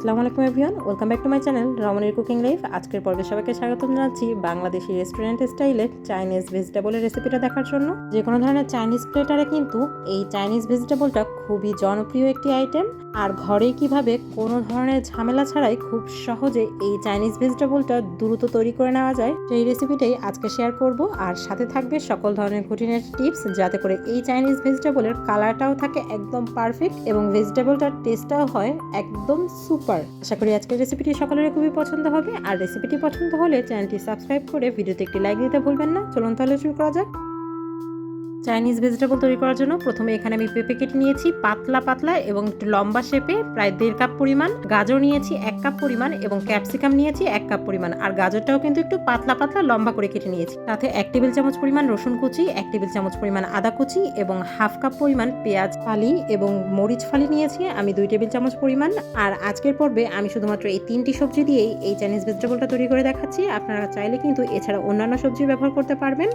আসসালামু আলাইকুম avian welcome back to my channel রমণীর কুকিং লাইফ। আজকের পর্বে সবাইকে স্বাগত জানাচ্ছি বাংলাদেশি রেস্টুরেন্ট স্টাইলে চাইনিজ ভেজিটেবলের রেসিপিটা দেখার জন্য। যে কোনো ধরনের চাইনিজ প্লেটারে কিন্তু এই চাইনিজ ভেজিটেবলটা খুবই জনপ্রিয় একটি আইটেম। আর ঘরে কীভাবে কোনো ধরনের ঝামেলা ছাড়াই খুব সহজে এই চাইনিজ ভেজিটেবলটা দ্রুত তৈরি করে নেওয়া যায়, সেই রেসিপিটাই আজকে শেয়ার করব। আর সাথে থাকবে সকল ধরনের খুঁটিনাটি টিপস, যাতে করে এই চাইনিজ ভেজিটেবলের কালারটাও থাকে একদম পারফেক্ট এবং ভেজিটেবলটার টেস্টটাও হয় একদম সুপার। আশা করি আজকের রেসিপিটি সকলের খুবই পছন্দ হবে। আর রেসিপিটি পছন্দ হলে চ্যানেলটি সাবস্ক্রাইব করে ভিডিওতে একটি লাইক দিতে ভুলবেন না। চলুন তাহলে শুরু করা যাক। চাইনিজ ভেজিটেবল তৈরি করার জন্য প্রথমে এখানে আমি পেঁপে কেটে নিয়েছি, পাতলা পাতলা এবং একটু লম্বা শেপে, প্রায় দেড় কাপ পরিমাণ। গাজর নিয়েছি এক কাপ পরিমাণ এবং ক্যাপসিকাম নিয়েছি এক কাপ পরিমাণ। আর গাজরটাও কিন্তু একটু পাতলা পাতলা লম্বা করে কেটে নিয়েছি। সাথে এক টেবিল চামচ পরিমাণ রসুন কুচি, এক টেবিল চামচ পরিমাণ আদা কুচি এবং হাফ কাপ পরিমাণ পেঁয়াজ ফালি এবং মরিচ ফালি নিয়েছি আমি দুই টেবিল চামচ পরিমাণ। আর আজকের পর্বে আমি শুধুমাত্র এই তিনটি সবজি দিয়েই এই চাইনিজ ভেজিটেবলটা তৈরি করে দেখাচ্ছি। আপনারা চাইলে কিন্তু এছাড়া অন্যান্য সবজি ব্যবহার করতে পারবেন।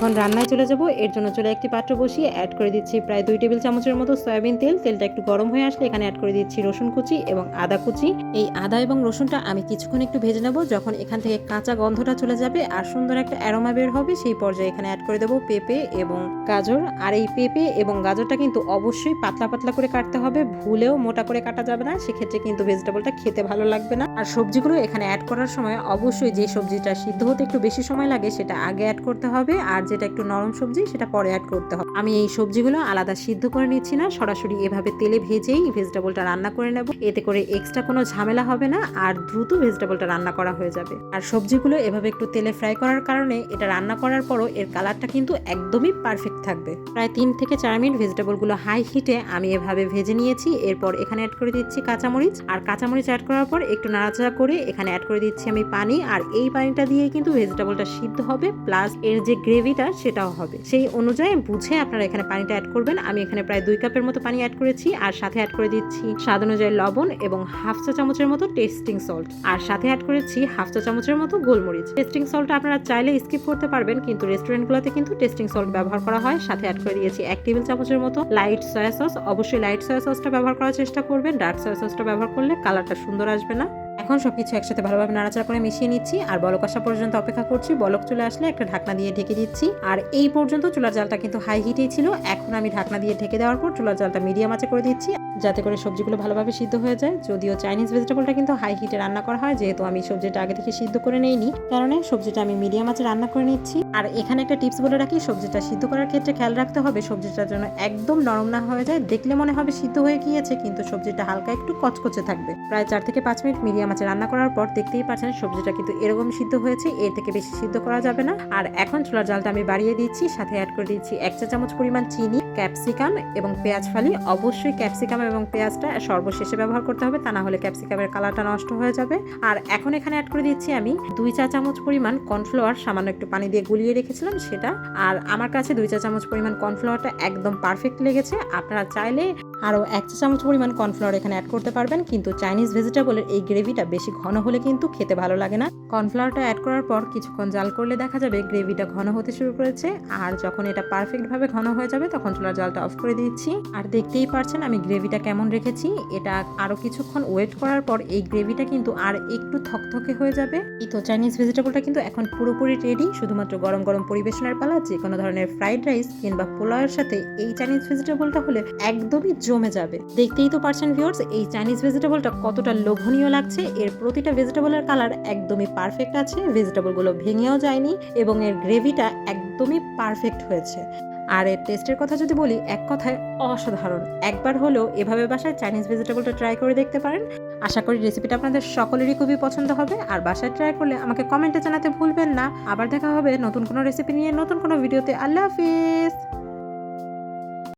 এখন রান্নায় চলে যাব। এর জন্য চলে একটি পাত্র বসিয়ে অ্যাড করে দিচ্ছি প্রায় দুই টেবিল চামচের মতো সয়াবিন তেল। তেলটা একটু গরম হয়ে আসলে এখানে অ্যাড করে দিচ্ছি রসুন কুচি এবং আদা কুচি। এই আদা এবং রসুনটা আমি কিছুক্ষণ একটু ভেজে নেব। যখন এখান থেকে কাঁচা গন্ধটা চলে যাবে আর সুন্দর একটা অ্যারোমা বের হবে, সেই পর্যায়ে এখানে অ্যাড করে দেবো পেঁপে এবং গাজর। আর এই পেঁপে এবং গাজরটা কিন্তু অবশ্যই পাতলা পাতলা করে কাটতে হবে। ভুলেও মোটা করে কাটা যাবে না। সেক্ষেত্রে কিন্তু ভেজিটেবলটা খেতে ভালো লাগবে না। আর সবজিগুলো এখানে অ্যাড করার সময় অবশ্যই যে সবজিটা সিদ্ধ হতে একটু বেশি সময় লাগে, সেটা আগে অ্যাড করতে হবে। আর যেটা একটু নরম সবজি, সেটা পরে অ্যাড করতে হবে। আমি এই সবজিগুলো আলাদা সিদ্ধ করে নিচ্ছি না, সরাসরি এভাবে তেলে ভেজেই ভেজিটেবলটা রান্না করে নেব। এতে করে এক্সট্রা কোনো ঝামেলা হবে না, আর দ্রুত ভেজিটেবলটা রান্না করা হয়ে যাবে। আর সবজিগুলো এভাবে একটু তেলে ফ্রাই করার কারণে, এটা রান্না করার পরও এর কালারটা কিন্তু একদমই পারফেক্ট থাকবে। প্রায় তিন থেকে চার মিনিট ভেজিটেবলগুলো হাই হিটে আমি এভাবে ভেজে নিয়েছি। এরপর এখানে অ্যাড করে দিচ্ছি কাঁচামরিচ। আর কাঁচামরিচ অ্যাড করার পর একটু নাড়াচাড়া করে এখানে অ্যাড করে দিচ্ছি আমি পানি। আর এই পানিটা দিয়ে কিন্তু ভেজিটেবলটা সিদ্ধ হবে। প্লাস এর যে গ্রেভিটা সেটাও হবে। সেই অনুযায়ী বুঝে আপনারা এখানে পানিটা অ্যাড করবেন। আমি এখানে প্রায় দুই কাপের মতো পানি অ্যাড করেছি। আর সাথে অ্যাড করে দিচ্ছি স্বাদ অনুযায়ী লবণ এবং হাফ চা চামচের মতো টেস্টিং সল্ট আর সাথে অ্যাড করেছি হাফ চা চামচের মতো গোলমরিচ। টেস্টিং সল্ট আপনারা চাইলে স্কিপ করতে পারবেন। কিন্তু রেস্টুরেন্টগুলোতে কিন্তু টেস্টিং সল্ট ব্যবহার করা হয়। সাথে অ্যাড করে দিয়েছি এক টেবিল চামচের মতো লাইট সয়া সস অবশ্যই লাইট সয়া সসটা ব্যবহার করার চেষ্টা করবেন ডার্ক সয়া সসটা ব্যবহার করলে কালারটা সুন্দর আসবে না। এখন সবকিছু একসাথে ভালোভাবে নাড়াচাড়া করে মিশিয়ে নিচ্ছি, আর বলক আসা পর্যন্ত অপেক্ষা করছি। বলক চলে আসলে একটা ঢাকনা দিয়ে ঢেকে দিচ্ছি। আর এই পর্যন্ত চুলার জালটা কিন্তু হাই হিটেই ছিল। এখন আমি ঢাকনা দিয়ে ঢেকে দেওয়ার পর চুলার জালটা মিডিয়াম আঁচে করে দিচ্ছি। যাতে করে সবজিগুলো ভালোভাবে সিদ্ধ হয়ে যায়। যদিও চাইনিজ ভেজিটেবলটা কিন্তু হাই হিটে রান্না করা হয়, যেহেতু আমি সবজিটা আগে থেকে সিদ্ধ করে নেইনি। কারণে সবজিটা আমি মিডিয়াম আঁচে রান্না করে নিচ্ছি। আর এখানে একটা টিপস বলে রাখি, সবজিটা সিদ্ধ করার ক্ষেত্রে খেয়াল রাখতে হবে, সবজিটার জন্য একদম নরম না হয়ে যায়। দেখলে মনে হবে সিদ্ধ হয়ে গিয়েছে, কিন্তু সবজিটা হালকা একটু কচকচে থাকবে। প্রায় চার থেকে পাঁচ মিনিট মিডিয়াম আঁচে রান্না করার পর দেখতেই পাচ্ছেন সবজিটা কিন্তু এরকম সিদ্ধ হয়েছে, এর থেকে বেশি সিদ্ধ করা যাবে না। আর এখন চুলার জালটা আমি বাড়িয়ে দিচ্ছি, সাথে অ্যাড করে দিচ্ছি এক চা চামচ পরিমাণ চিনি ক্যাপসিকাম এবং পেঁয়াজ ফালি। অবশ্যই ক্যাপসিকাম এবং পেঁয়াজটা সর্বশেষে ব্যবহার করতে হবে, তা না হলে ক্যাপসিকামের কালারটা নষ্ট হয়ে যাবে। আর এখন এখানে অ্যাড করে দিচ্ছি আমি দুই চা চামচ পরিমাণ কর্নফ্লাওয়ার সামান্য একটু পানি দিয়ে গুলিয়ে রেখেছিলাম সেটা। আর আমার কাছে দুই চা চামচ পরিমাণ কর্নফ্লাওয়ারটা একদম পারফেক্ট লেগেছে। আপনারা চাইলে আরও এক চা চামচ পরিমাণ কর্নফ্লাওয়ার এখানে অ্যাড করতে পারবেন, কিন্তু চাইনিজ ভেজিটেবলের এই গ্রেভিটা বেশি ঘন হলে কিন্তু খেতে ভালো লাগে না। কর্নফ্লাওয়ারটা অ্যাড করার পর কিছুক্ষণ জাল করলে দেখা যাবে গ্রেভিটা ঘন হতে শুরু করেছে, আর যখন এটা পারফেক্টভাবে ঘন হয়ে যাবে তখন চুলার জালটা অফ করে দিচ্ছি। আর দেখতেই পারছেন আমি গ্রেভিটা কেমন রেখেছি, এটা আরও কিছুক্ষণ ওয়েট করার পর এই গ্রেভিটা কিন্তু আর একটু থকথকে হয়ে যাবে। এই তো চাইনিজ ভেজিটেবলটা কিন্তু এখন পুরোপুরি রেডি শুধুমাত্র গরম গরম পরিবেশনের পালা যে কোনো ধরনের ফ্রাইড রাইস কিংবা পোলাওয়ের সাথে এই চাইনিজ ভেজিটেবলটা হলে একদমই জমে যাবে। দেখতেই তো পারছেন ভিউয়ার্স এই চাইনিজ ভেজিটেবলটা কতটা লোভনীয় লাগছে। এর প্রতিটা ভেজিটেবলের কালার একদমই পারফেক্ট আছে ভেজিটেবলগুলো ভেঙেও যায়নি এবং এর গ্রেভিটা একদমই পারফেক্ট হয়েছে। আর এর টেস্টের কথা যদি বলি, এক কথায় অসাধারণ। একবার হলেও এভাবে বাসায় চাইনিজ ভেজিটেবলটা ট্রাই করে দেখতে পারেন। আশা করি রেসিপিটা আপনাদের সকলেরই খুবই পছন্দ হবে। আর বাসায় ট্রাই করলে আমাকে কমেন্টে জানাতে ভুলবেন না। আবার দেখা হবে নতুন কোনো রেসিপি নিয়ে, নতুন কোনো ভিডিওতে আল্লাহ হাফিজ!